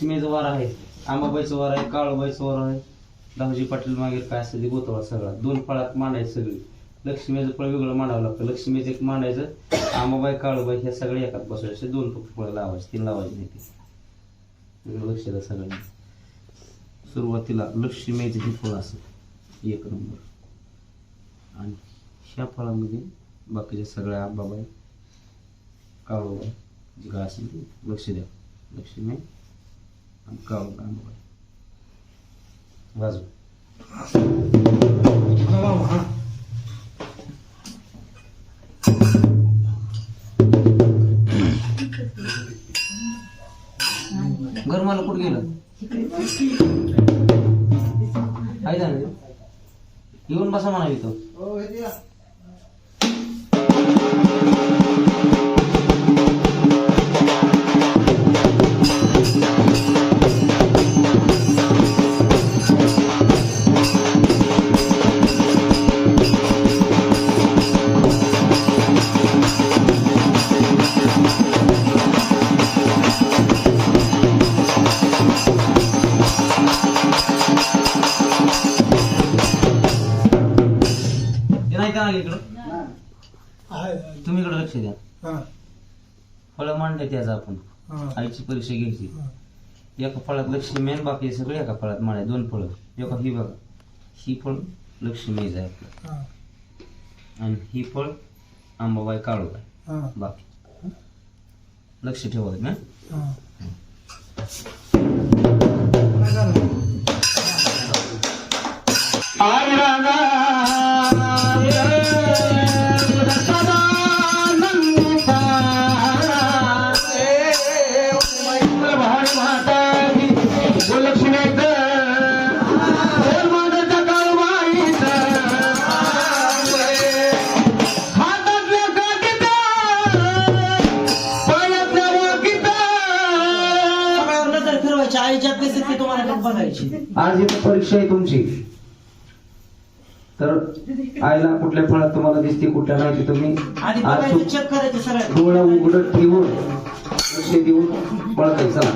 त्यांना लक्ष्मीचं वार आहे आंबाबाईचं वार आहे काळूबाईचं वार आहे. दावजी पाटील मागे काय असतं ते गोतवा सगळा. दोन फळात मांडायचं सगळी. लक्ष्मीचं फळ वेगळं मांडावं लागतं. लक्ष्मीचं एक मांडायचं आंबाबाई काळूबाई ह्या सगळ्या एकात बसवायचे दोन फक्त फळं लावायचे तीन लावायचे नाही ते. वेगळं लक्ष द्या सगळ्यांनी. सुरुवातीला लक्ष्मीचं हे फळ असं एक नंबर. आणि ह्या फळामध्ये बाकीच्या सगळ्या आंबाबाई काळूबाई जे काय असेल ते लक्ष द्या. लक्ष्मी आणि काळूबाई वाजू घर मला कुठं गेलं? आहे येऊन बसा म्हणा इथं. हो, इकडं? तुम्ही इकडं लक्ष द्या. फळं मांडले त्याचं आपण. आईची परीक्षा घ्यायची. एका फळात लक्ष्मी आणि बाकी सगळे एका फळात मांडाय दोन फळं. एका ही बघा. ही फळ लक्ष्मीच आहे आपलं. आणि ही फळ आंबाबाई काळू आहे. बाकी. लक्ष ठेवा ना आईच्या पेसेत ती तुम्हाला बघायची. आज इथं परीक्षा आहे तुमची. तर आईला कुठल्या फळात तुम्हाला दिसते कुठल्या नाही तुम्ही आधी आज बघायचं चेक करायचं सगळं डोळं उघडत ठेवून लक्ष देऊन पळत चला.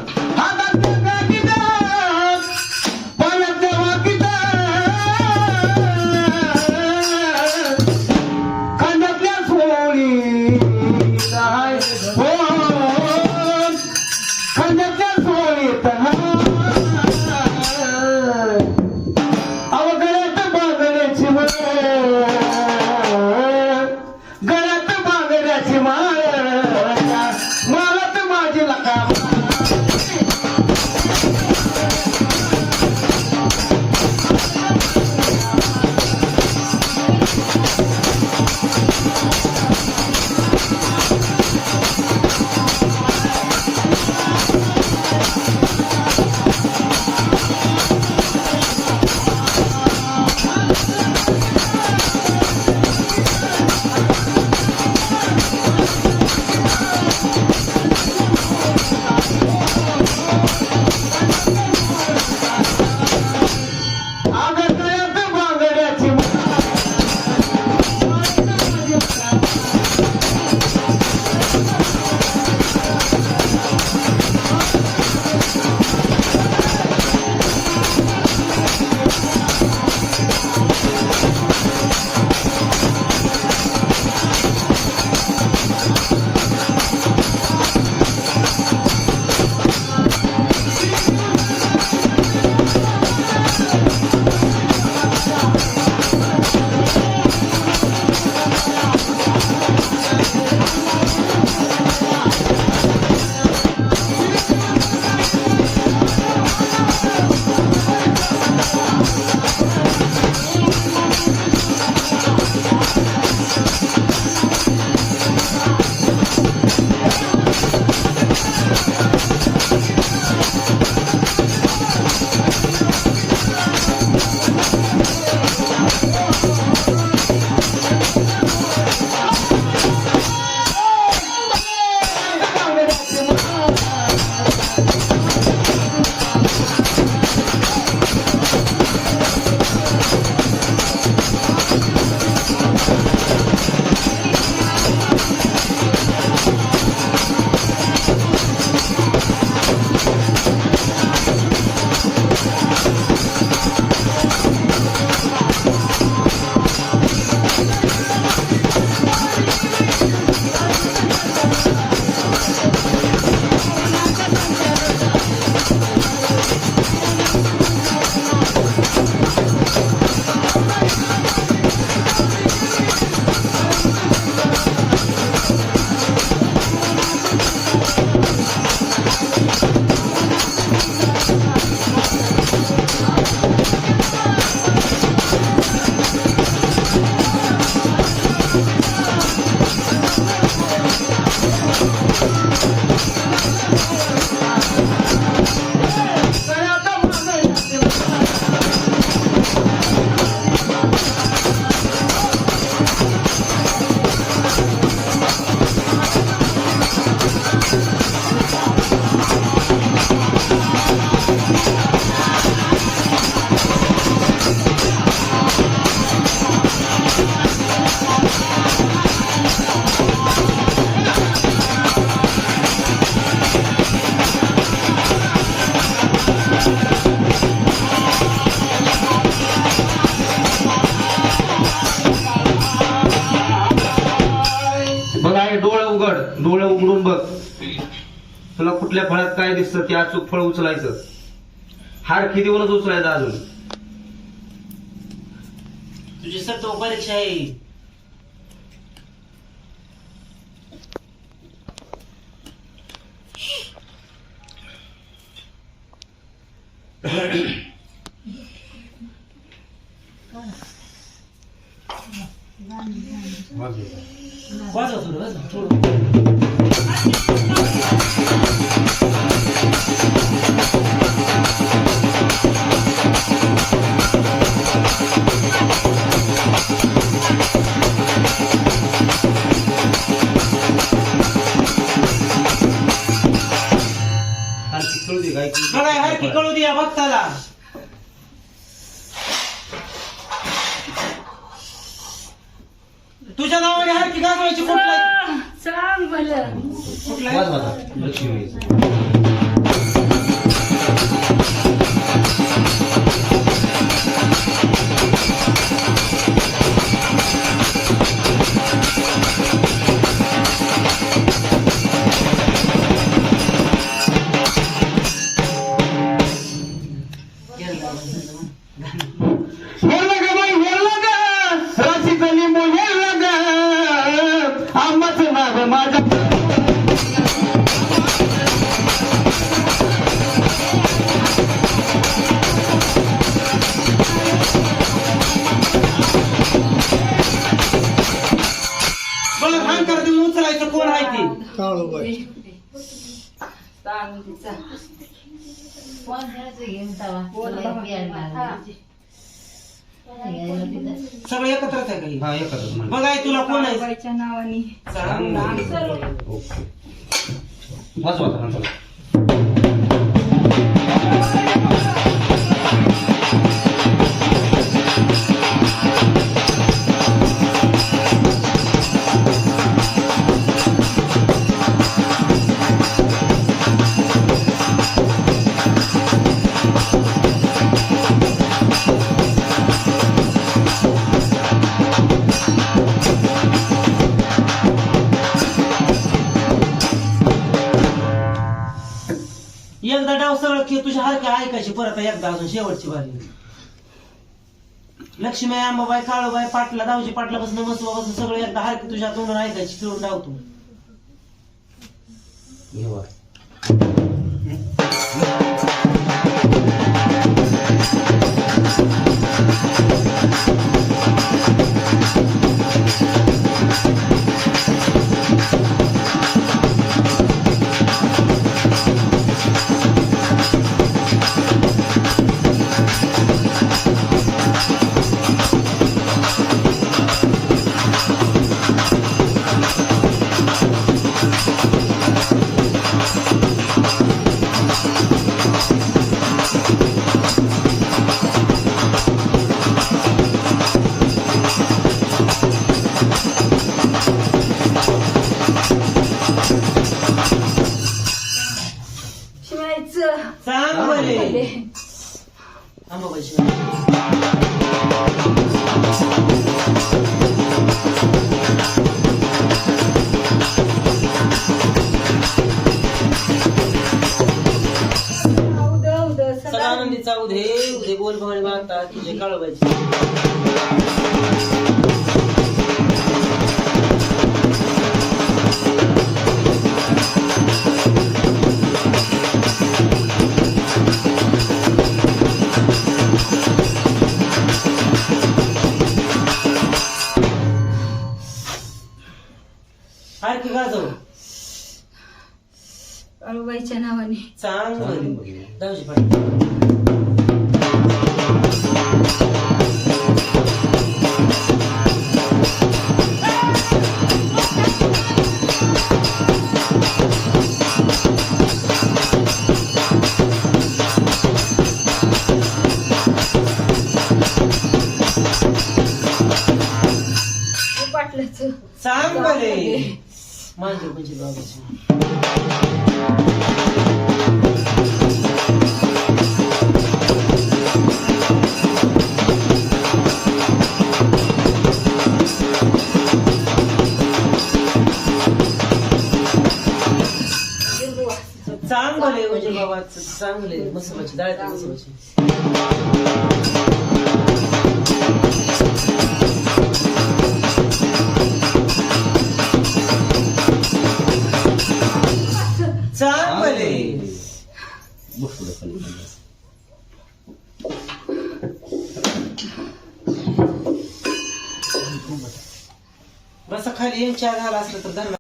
कुठल्या फळात काय दिसतं ते अचूक फळ उचलायचं. हार कितीवरच उचलायचं अजून? तुझी सत्व परीक्षा आहे. बघा हाय की कळू द्या बियाणार सगळं एकत्रच आहे काही हा एकच म्हणजे बघाय तुला कोण आहे बाबाच्या नावाने सांग. ओके वाज वाजा हा चला सरळ की तुझ्या हारकी ऐकायची परत एकदा अजून शेवटची बारी. लक्ष्मी अंबाबाई काळूबाई पाटला दावजी पाटलापासून बसून सगळं एकदा हरकी तुझ्या तोंडून ऐकायची फिरून डावतो घेवा सांग बरे. भले. अंबाबाई शिवाय उद उद सगळा. सदा उधे उधे बोल भवानी मागता तुझे काळूबाईची दावजी पाटील पाटलाचं सांग बरे मांजर म्हणजे बाबाची चांगले म्हणजे बाबा चांगले मसाल्याची डाळ्याची मसाल्याची. चांगले. बसा खाली चहा झाला असलं तर धन्यवाद